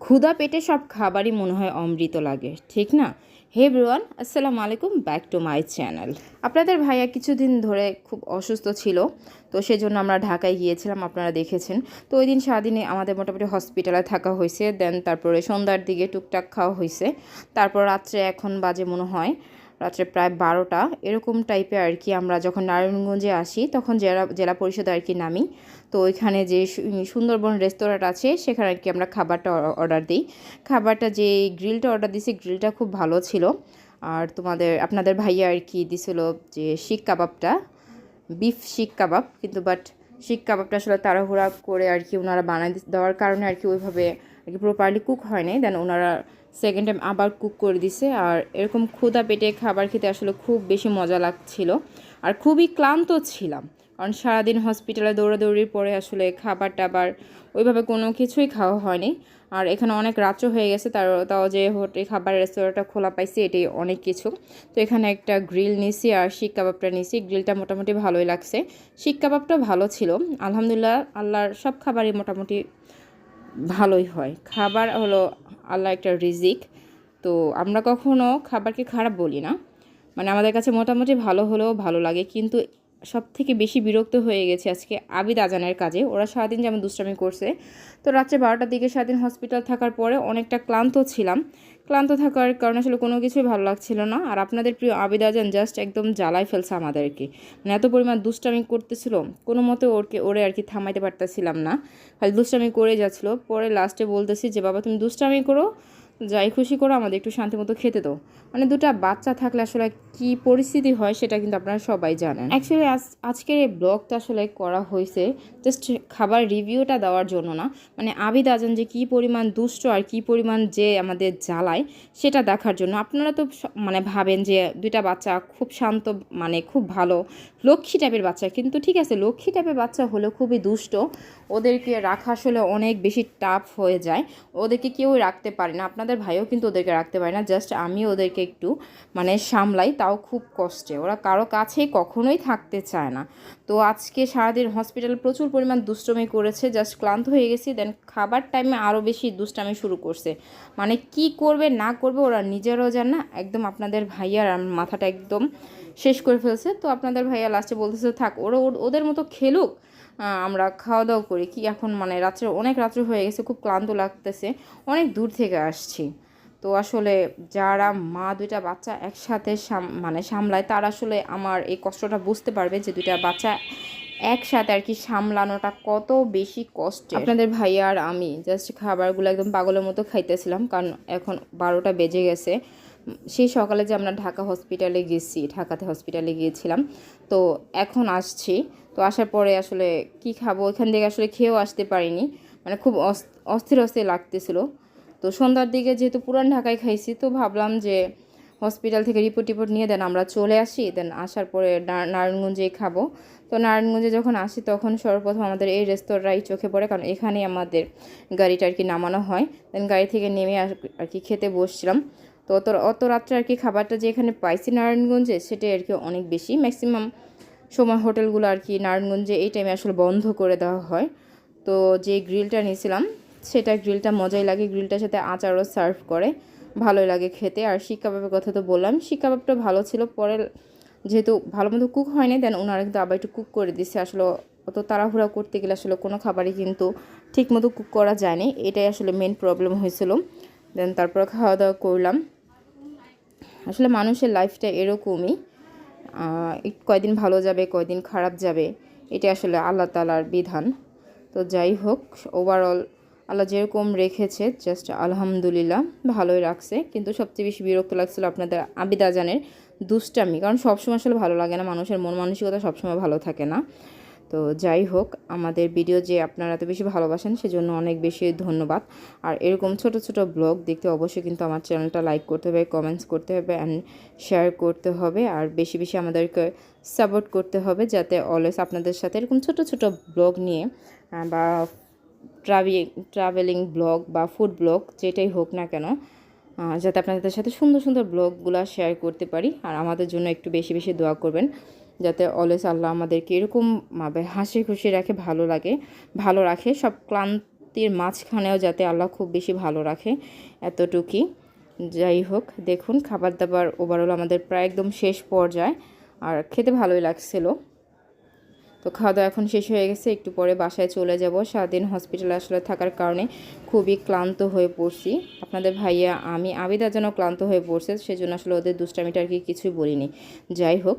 ক্ষুধা পেটে সব খাবারই মনে হয় অমৃত লাগে, ঠিক না? হে ব্রুয়ান, আসসালামু আলাইকুম, ব্যাক টু মাই চ্যানেল। আপনাদের ভাইয়া কিছুদিন ধরে খুব অসুস্থ ছিল, তো সেজন্য আমরা ঢাকায় গিয়েছিলাম, আপনারা দেখেছেন। তো ওই দিন সারাদিনে আমাদের মোটামুটি হসপিটালে থাকা হয়েছে দেন তারপরে সন্ধ্যার দিকে টুকটাক খাওয়া হয়েছে। তারপর রাত্রে এখন বাজে মনে হয় রাত্রে প্রায় বারোটা, এরকম টাইপে আর কি আমরা যখন নারায়ণগঞ্জে আসি, তখন জেলা জেলা পরিষদে আর কি নামি। তো ওইখানে যে সুন্দরবন রেস্তোরাঁটা আছে, সেখানে আর কি আমরা খাবারটা অর্ডার দিই। খাবারটা যে গ্রিলটা অর্ডার দিছি গ্রিলটা খুব ভালো ছিল। আর তোমাদের, আপনাদের ভাইয়া আর কি দিছিল যে শিক কাবাবটা বিফ শিক কাবাব, কিন্তু বাট শিক কাবাবটা আসলে তাড়াহুড়া করে আর কি ওনারা বানাই দেওয়ার কারণে আর কি ওইভাবে আর কি প্রপারলি কুক হয় নাই দেন ওনারা সেকেন্ড টাইম আবার কুক করে দিছে। আর এরকম ক্ষুধা পেটে খাবার খেতে আসলে খুব বেশি মজা লাগছিল। আর খুবই ক্লান্ত ছিলাম। কারণ সারাদিন হসপিটালে দৌড়াদৌড়ির পরে আসলে খাবার টাবার ওইভাবে কোনো কিছুই খাওয়া হয়নি। আর এখানে অনেক রাত্র হয়ে গেছে, তার তাও যে হোটেল খাবার রেস্তোরাঁটা খোলা পাইছি, এটাই অনেক কিছু। তো এখানে একটা গ্রিল নিছি আর শিক কাবাবটা নিছি। গ্রিলটা মোটামুটি ভালোই লাগছে। শিক কাবাবটা ভালো ছিল। আলহামদুলিল্লাহ আল্লাহর সব খাবারই মোটামুটি ভালোই হয়। খাবার হলো আল্লাহ একটা রিজিক। তো আমরা কখনো খাবারকে খারাপ বলি না। মানে আমাদের কাছে মোটামুটি ভালো হলেও ভালো লাগে। কিন্তু সব থেকে বেশি বিরক্ত হয়ে গেছে আজকে আবিদ আজানের কাজে। ওরা সারাদিন যেমন দুষ্টামি করছে, তো রাত্রে বারোটার দিকে সারাদিন হসপিটাল থাকার পরে অনেকটা ক্লান্ত ছিলাম। ক্লান্ত থাকার কারণে আসলে কোনো কিছুই ভালো লাগছিল না। আর আপনাদের প্রিয় আবিদ আজান জাস্ট একদম জ্বালায় ফেলছে আমাদেরকে। মানে এত পরিমাণ দুষ্টামি করতেছিল, কোনো মতে ওরকে, ওরে আর কি থামাইতে পারতেছিলাম না। খালি দুষ্টামি করে যাচ্ছিল। পরে লাস্টে বলতেছি যে, বাবা, তুমি দুষ্টামি করো যাই খুশি করো, আমাদের একটু শান্তি মতো খেতে দাও। মানে দুটো বাচ্চা থাকলে আসলে কি পরিস্থিতি হয় সেটা কিন্তু আপনারা সবাই জানেন। অ্যাকচুয়ালি আজ, আজকের এই ব্লগটা আসলে করা হয়েছে জাস্ট খাবার রিভিউটা দেওয়ার জন্য না। মানে আবিদ আজান যে কী পরিমাণ দুষ্ট আর কী পরিমাণ যে আমাদের জ্বালায় সেটা দেখার জন্য। আপনারা তো মানে ভাবেন যে দুইটা বাচ্চা খুব শান্ত মানে খুব ভালো, লক্ষ্মী টাইপের বাচ্চা। কিন্তু ঠিক আছে, লক্ষ্মী টাইপের বাচ্চা হলেও খুবই দুষ্ট। ওদেরকে রাখা আসলে অনেক বেশি টাফ হয়ে যায়। ওদেরকে কেউই রাখতে পারে না। আপনাদের ভাইও কিন্তু ওদেরকে রাখতে পারে না জাস্ট আমি ওদেরকে একটু মানে সামলাই, তাও খুব কষ্টে। ওরা কারও কাছে কখনোই থাকতে চায় না। তো আজকে সারাদিন হসপিটালে প্রচুর পরিমাণ দুষ্টমি করেছে জাস্ট ক্লান্ত হয়ে গেছি দেন খাবার টাইমে আরও বেশি দুষ্টামি শুরু করছে। মানে কি করবে, না করবে, ওরা নিজেরাও জান না, একদম আপনাদের ভাইয়ার মাথাটা একদম শেষ করে ফেলছে। তো আপনাদের ভাইয়া লাস্টে বলতেছে, থাক, ওরা, ওদের মতো খেলুক আমরা খাওয়া দাওয়া করি। কি এখন মানে রাত্রে, অনেক রাত্রে হয়ে গেছে, খুব ক্লান্ত লাগতেছে। অনেক দূর থেকে আসছি। তো আসলে যারা মা দুইটা বাচ্চা একসাথে মানে সামলায়, তারা আসলে আমার এই কষ্টটা বুঝতে পারবে যে দুইটা বাচ্চা একসাথে আর কি সামলানোটা কত বেশি কষ্ট আপনাদের ভাইয়া আর আমি জাস্ট খাবারগুলো একদম পাগলের মতো খাইতেছিলাম, কারণ এখন বারোটা বেজে গেছে। সেই সকালে যে আমরা ঢাকা হসপিটালে গেছি, ঢাকাতে হসপিটালে গিয়েছিলাম, তো এখন আসছি। তো আসার পরে আসলে কি খাব? ওইখান থেকে আসলে খেয়েও আসতে পারিনি। মানে খুব অস- অস্থির অস্থির লাগতেছিল। তো সন্ধ্যার দিকে যেহেতু পুরান ঢাকায় খাইছি, তো ভাবলাম যে হসপিটাল থেকে রিপোর্ট টিপোর্ট নিয়ে দেন আমরা চলে আসি। দেন আসার পরে নারায়ণগঞ্জেই খাব। তো নারায়ণগঞ্জে যখন আসি, তখন সর্বপ্রথম আমাদের এই রেস্তোরাঁই চোখে পড়ে, কারণ এখানেই আমাদের গাড়িটা আর কি নামানো হয়। দেন গাড়ি থেকে নেমে আর কি খেতে বসছিলাম। তো অত অত রাত্রে আর কি খাবারটা যে এখানে পাইছি নারায়ণগঞ্জে, সেটাই আর কি অনেক বেশি। ম্যাক্সিমাম সময় হোটেলগুলো আর কি নারায়ণগঞ্জে এই টাইমে আসলে বন্ধ করে দেওয়া হয়। তো যে গ্রিলটা নিয়েছিলাম, সেটা গ্রিলটা মজাই লাগে। গ্রিলটার সাথে আচারও সার্ভ করে, ভালোই লাগে খেতে। আর শিক কাবাবের কথা তো বললাম শিক কাবাবটা ভালো ছিল। পরে যেহেতু ভালো মতো কুক হয়নি দেন ওনারা কিন্তু আবার একটু কুক করে দিচ্ছে আসলে অত তাড়াহুড়া করতে গেলে আসলে কোনো খাবারই কিন্তু ঠিক মতো কুক করা যায়নি। এটাই আসলে মেন প্রবলেম হয়েছিল। দেন তারপর খাওয়া দাওয়া করলাম। আসলে মানুষের লাইফটা এরকমই। কয়দিন ভালো যাবে, কয়দিন খারাপ যাবে এটা আসলে আল্লাহ তালার বিধান। তো যাই হোক ওভারঅল আল্লাহ যেরকম রেখেছে জাস্ট আলহামদুলিল্লাহ ভালোই রাখছে। কিন্তু সবচেয়ে বেশি বিরক্ত লাগছিল আপনাদের আবিদ আজানের দুষ্টামি, কারণ সবসময় আসলে ভালো লাগে না, মানুষের মন মানসিকতা সবসময় ভালো থাকে না। তো যাই হোক, আমাদের ভিডিও যে আপনারা এত বেশি ভালোবাসেন, সেজন্য অনেক বেশি ধন্যবাদ। আর এরকম ছোট ছোট ব্লগ দেখতে অবশ্যই কিন্তু আমার চ্যানেলটা লাইক করতে হবে কমেন্টস করতে হবে অ্যান্ড শেয়ার করতে হবে। আর বেশি বেশি আমাদেরকে সাপোর্ট করতে হবে, যাতে অলওয়েজ আপনাদের সাথে এরকম ছোট ছোট ব্লগ নিয়ে বা ট্রাভি ট্রাভেলিং ব্লগ বা ফুড ব্লগ যেটাই হোক না কেন যাতে আপনাদের সাথে সুন্দর সুন্দর ব্লগগুলো শেয়ার করতে পারি। আর আমাদের জন্য একটু বেশি বেশি দোয়া করবেন। যাতে অলওয়েজ আল্লাহ আমাদেরকে এরকমভাবে হাসি খুশি রাখে, ভালো লাগে, ভালো রাখে। সব ক্লান্তির মাঝখানেও যাতে আল্লাহ খুব বেশি ভালো রাখে এতটুকুই। যাই হোক, দেখুন খাবার দাবার ওভারঅল আমাদের প্রায় একদম শেষ পর্যায়ে। আর খেতে ভালোই লাগছিল। তো খাওয়া দাওয়া এখন শেষ হয়ে গেছে। একটু পরে বাসায় চলে যাব। সারাদিন হসপিটালে আসলে থাকার কারণে খুবই ক্লান্ত হয়ে পড়ছি। আপনাদের ভাইয়া, আমি, আবিদা যেন ক্লান্ত হয়ে পড়ছে, সেজন্য আসলে ওদের দুষ্টামিটা আর কি কিছুই বলিনি। যাই হোক